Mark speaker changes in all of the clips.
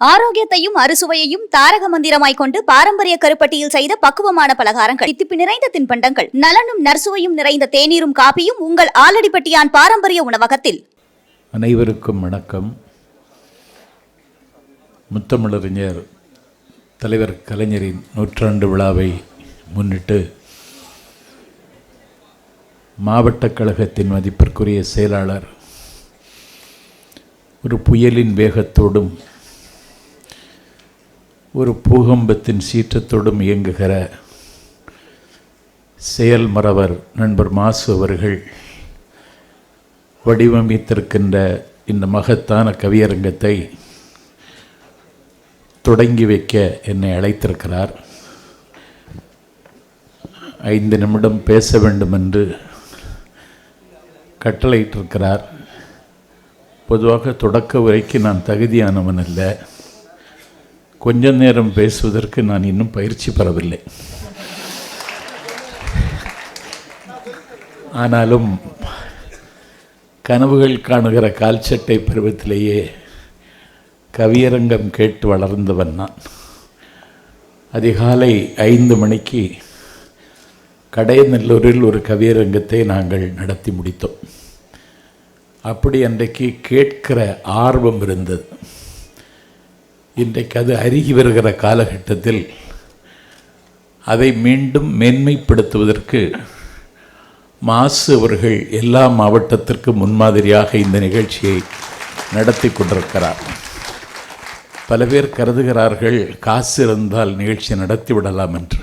Speaker 1: ஆரோக்கியத்தையும் அறுசுவையையும் தாரக மந்திரமாய் கொண்டு பாரம்பரிய கருப்பட்டியில் செய்த பக்குவமான பலகாரங்கள். தித்திப்பு நிறைந்த தின்பண்டங்கள். நலனும் நர்சுவையும் நிறைந்த தேநீரும் காப்பியும் உங்கள் ஆலடிப்பட்டியான் பாரம்பரிய உணவகத்தில்.
Speaker 2: அனைவருக்கும் வணக்கம். முத்தமிழறிஞர் தலைவர் கலைஞரின் நூற்றாண்டு விழாவை முன்னிட்டு மாவட்ட கழகத்தின் மதிப்பிற்குரிய செயலாளர் ஒரு புயலின் வேகத்தோடும் ஒரு பூகம்பத்தின் சீற்றத்தோடும் இயங்குகிற செயல்மறவர் நண்பர் மாசு அவர்கள் வடிவமைத்திருக்கின்ற இந்த மகத்தான கவியரங்கத்தை தொடங்கி வைக்க என்னை அழைத்திருக்கிறார். ஐந்து நிமிடம் பேச வேண்டும் என்று கட்டளையிட்டிருக்கிறார். பொதுவாக தொடக்க உரைக்கு நான் தகுதியானவன் இல்லை கொஞ்ச நேரம் பேசுவதற்கு நான் இன்னும் பயிற்சி பெறவில்லை. ஆனாலும் கனவுகள் காணுகிற கால்சட்டை பருவத்திலேயே கவியரங்கம் கேட்டு வளர்ந்தவன் நான். அதிகாலை ஐந்து மணிக்கு கடையநல்லூரில் ஒரு கவியரங்கத்தை நாங்கள் நடத்தி முடித்தோம். அப்படி அன்றைக்கு கேட்கிற ஆர்வம் இருந்தது. இன்றைக்கு அது அருகி வருகிற காலகட்டத்தில் அதை மீண்டும் மேன்மைப்படுத்துவதற்கு மாசு அவர்கள் எல்லா மாவட்டத்திற்கும் முன்மாதிரியாக இந்த நிகழ்ச்சியை நடத்தி கொண்டிருக்கிறார். பல பேர் கருதுகிறார்கள் காசு இருந்தால் நிகழ்ச்சி நடத்தி விடலாம் என்று.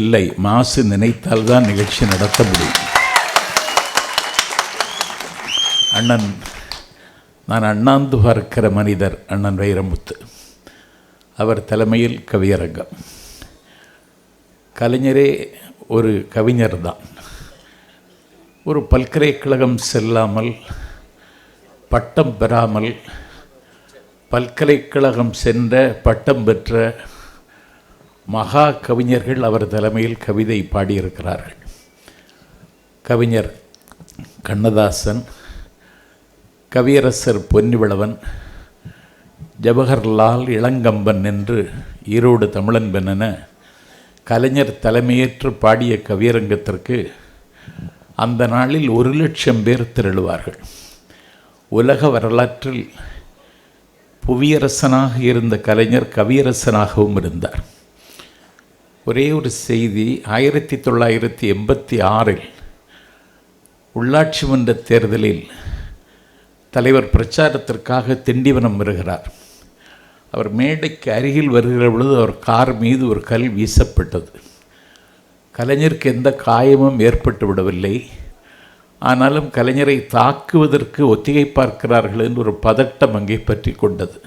Speaker 2: இல்லை மாசு நினைத்தால்தான் நிகழ்ச்சி நடத்த முடியும். அண்ணன் நான் அண்ணாந்து பார்க்கிற மனிதர் அண்ணன் வைரமுத்து. அவர் தலைமையில் கவியரங்கம். கலைஞரே ஒரு கவிஞர் தான் ஒரு பல்கலைக்கழகம் செல்லாமல் பட்டம் பெறாமல் பல்கலைக்கழகம் சென்ற பட்டம் பெற்ற மகா கவிஞர்கள் அவர் தலைமையில் கவிதை பாடியிருக்கிறார்கள். கவிஞர் கண்ணதாசன் கவியரசர் பொன்னிவளவன் ஜவஹர்லால் இளங்கம்பன் என்று ஈரோடு தமிழன்பன் என கலைஞர் தலைமையேற்று பாடிய கவியரங்கத்திற்கு அந்த நாளில் ஒரு லட்சம் பேர் திரளுவார்கள். உலக வரலாற்றில் புவியரசனாக இருந்த கலைஞர் கவியரசனாகவும் இருந்தார். ஒரே ஒரு செய்தி ஆயிரத்தி தொள்ளாயிரத்தி எண்பத்தி ஆறில் உள்ளாட்சி மன்ற தேர்தலில் தலைவர் பிரச்சாரத்திற்காக திண்டிவனம் வருகிறார். அவர் மேடைக்கு அருகில் வருகிற பொழுது அவர் கார் மீது ஒரு கல் வீசப்பட்டது. கலைஞருக்கு எந்த காயமும் ஏற்பட்டு விடவில்லை. ஆனாலும் கலைஞரை தாக்குவதற்கு ஒத்திகை பார்க்கிறார்கள் என்று ஒரு பதட்டம் அங்கே பற்றி கொண்டது.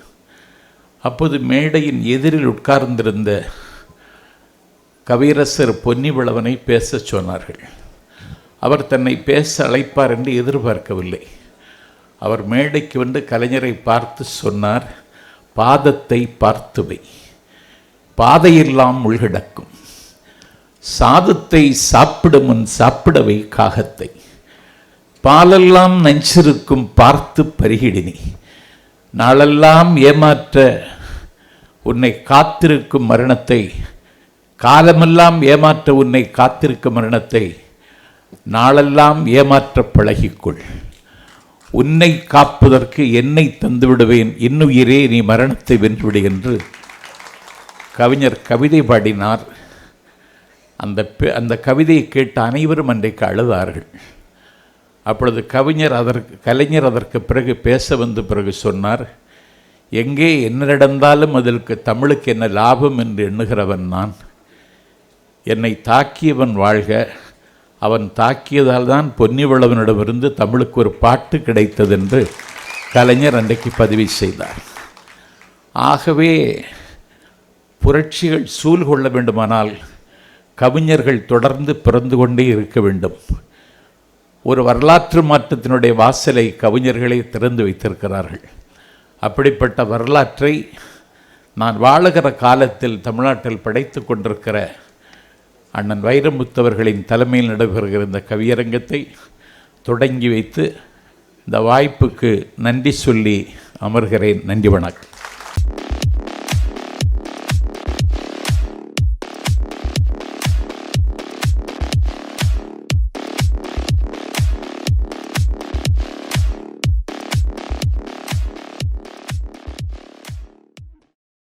Speaker 2: அப்போது மேடையின் எதிரில் உட்கார்ந்திருந்த கவியரசர் பொன்னிவளவனை பேசச் சொன்னார்கள். அவர் தன்னை பேச அழைப்பார் என்று எதிர்பார்க்கவில்லை. அவர் மேடைக்கு வந்து கலைஞரை பார்த்து சொன்னார் பாதத்தை பார்த்துவை. பாதையெல்லாம் உள்கிடக்கும். சாதத்தை சாப்பிடும் முன் சாப்பிடவை காகத்தை. பாலெல்லாம் நஞ்சிருக்கும் பார்த்து பருகிடினி. நாளெல்லாம் ஏமாற்ற உன்னை காத்திருக்கும் மரணத்தை காலமெல்லாம் ஏமாற்ற உன்னை காத்திருக்கும் மரணத்தை நாளெல்லாம் ஏமாற்ற பழகிக்கொள். உன்னை காப்பதற்கு என்னை தந்துவிடுவேன். இன்னுயிரே நீ மரணத்தை வென்றுவிடு என்று கவிஞர் கவிதை பாடினார். அந்த அந்த கவிதையை கேட்ட அனைவரும் அன்றைக்கு அழுதார்கள். அப்பொழுது கவிஞர் அதற்கு கலைஞர் அதற்கு பிறகு பேச வந்த பிறகு சொன்னார் எங்கே என்ன நடந்தாலும் அதற்கு தமிழுக்கு என்ன லாபம்? என்று எண்ணுகிறவன் நான். என்னை தாக்கியவன் வாழ்க அவன் தாக்கியதால் தான் பொன்னிவளவனிடமிருந்து தமிழுக்கு ஒரு பாட்டு கிடைத்தது என்று கலைஞர் அன்றைக்கு பதிவு செய்தார். ஆகவே புரட்சிகள் சூழ் கொள்ள வேண்டுமானால் கவிஞர்கள் தொடர்ந்து பிறந்து கொண்டே இருக்க வேண்டும். ஒரு வரலாற்று மாற்றத்தினுடைய வாசலை கவிஞர்களே திறந்து வைத்திருக்கிறார்கள். அப்படிப்பட்ட வரலாற்றை நான் வாழுகிற காலத்தில் தமிழ்நாட்டில் படைத்து கொண்டிருக்கிற அண்ணன் வைரமுத்தவர்களின் தலைமையில் நடைபெறுகிற இந்த கவியரங்கத்தை தொடங்கி வைத்து இந்த வாய்ப்புக்கு நன்றி சொல்லி அமர்கிறேன். நன்றி வணக்கம்.